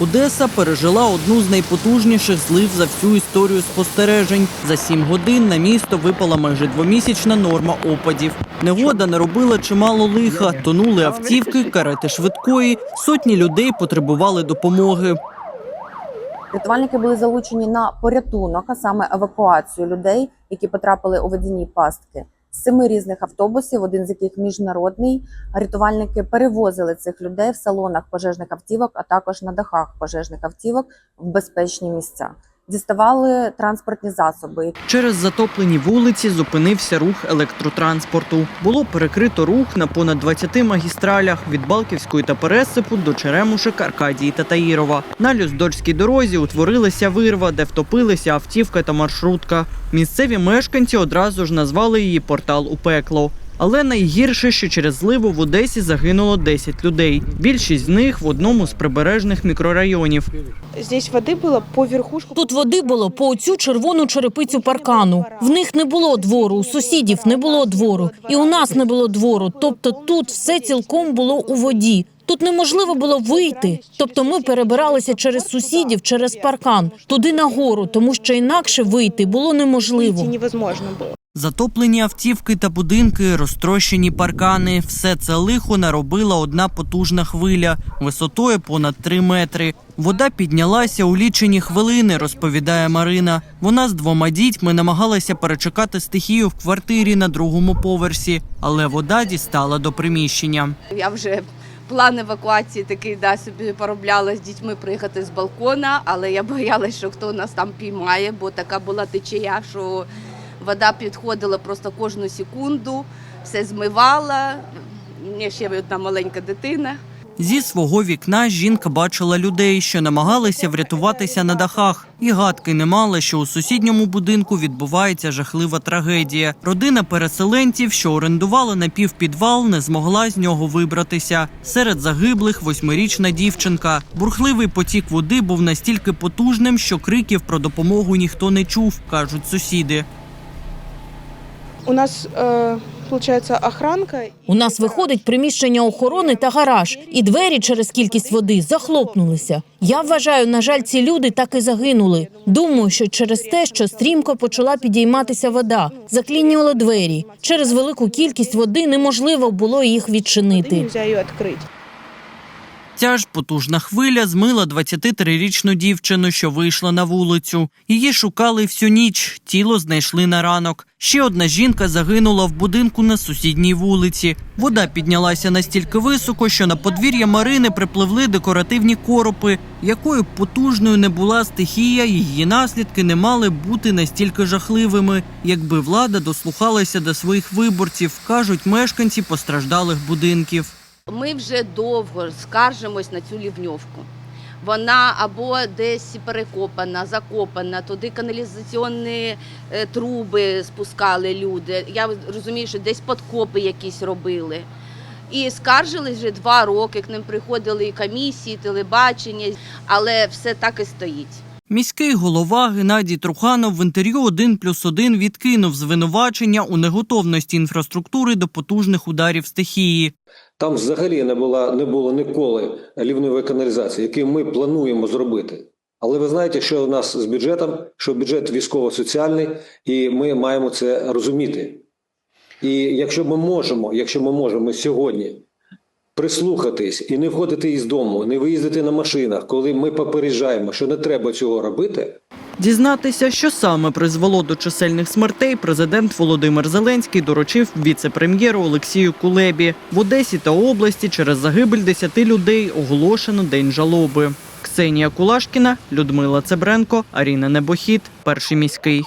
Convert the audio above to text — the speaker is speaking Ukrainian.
Одеса пережила одну з найпотужніших злив за всю історію спостережень. За сім годин на місто випала майже двомісячна норма опадів. Негода наробила чимало лиха, тонули автівки, карети швидкої. Сотні людей потребували допомоги. Рятувальники були залучені на порятунок, а саме евакуацію людей, які потрапили у водяні пастки. Семи різних автобусів, один з яких міжнародний. Рятувальники перевозили цих людей в салонах пожежних автівок, а також на дахах пожежних автівок в безпечні місця. Діставали транспортні засоби, Через затоплені вулиці зупинився рух електротранспорту. Було перекрито рух на понад 20 магістралях від Балківської та Пересипу до Черемушек, Аркадії та Таїрова. На Люздорській дорозі утворилася вирва, де втопилися автівка та маршрутка. Місцеві мешканці одразу ж назвали її портал у пекло. Але найгірше, що через зливу в Одесі загинуло 10 людей. Більшість з них в одному з прибережних мікрорайонів. Здесь воды было по верхушку. Тут води було по оцю червону черепицю паркану. В них не було двору, у сусідів не було двору, і у нас не було двору. Тобто тут все цілком було у воді. Тут неможливо було вийти. Тобто ми перебиралися через сусідів, через паркан, туди нагору, тому що інакше вийти було неможливо. Затоплені автівки та будинки, розтрощені паркани. Все це лихо наробила одна потужна хвиля висотою понад 3 метри. Вода піднялася у лічені хвилини, розповідає Марина. Вона з двома дітьми намагалася перечекати стихію в квартирі на другому поверсі, але вода дістала до приміщення. Я вже план евакуації такий да, собі поробляла з дітьми приїхати з балкона, але я боялась, що хто нас там піймає, бо така була течія, що вода підходила просто кожну секунду, все змивала. У мене ще одна маленька дитина. Зі свого вікна жінка бачила людей, що намагалися врятуватися на дахах, і гадки не мала, що у сусідньому будинку відбувається жахлива трагедія. Родина переселенців, що орендувала напівпідвал, не змогла з нього вибратися. Серед загиблих восьмирічна дівчинка. Бурхливий потік води був настільки потужним, що криків про допомогу ніхто не чув, кажуть сусіди. У нас, э, получается, охранка. У нас виходить приміщення охорони та гараж, і двері через кількість води захлопнулися. Я вважаю, на жаль, ці люди так і загинули. Думаю, що через те, що стрімко почала підійматися вода, заклінювали двері. Через велику кількість води неможливо було їх відчинити. Ця ж потужна хвиля змила 23-річну дівчину, що вийшла на вулицю. Її шукали всю ніч, тіло знайшли на ранок. Ще одна жінка загинула в будинку на сусідній вулиці. Вода піднялася настільки високо, що на подвір'я Марини припливли декоративні коропи. Якою б потужною не була стихія, її наслідки не мали бути настільки жахливими, якби влада дослухалася до своїх виборців, кажуть мешканці постраждалих будинків. Ми вже довго скаржимось на цю лівньовку. Вона або десь перекопана, закопана, туди каналізаційні е, труби спускали люди. Я розумію, що десь подкопи якісь робили. І скаржились вже два роки, к ним приходили і комісії, телебачення, але все так і стоїть. Міський голова Геннадій Труханов в інтерв'ю «1 плюс 1» відкинув звинувачення у неготовності інфраструктури до потужних ударів стихії. Там взагалі не було, не було ніколи лівневої каналізації, яку ми плануємо зробити. Але ви знаєте, що у нас з бюджетом, що бюджет військово-соціальний, і ми маємо це розуміти. І якщо ми можемо, якщо ми можемо сьогодні прислухатись і не входити із дому, не виїздити на машинах, коли ми попереджаємо, що не треба цього робити, Дізнатися, що саме призвело до чисельних смертей, президент Володимир Зеленський доручив віце-прем'єру Олексію Кулебі. В Одесі та області через загибель 10 людей оголошено день жалоби. Ксенія Кулашкіна, Людмила Цебренко, Аріна Небохід, перший міський.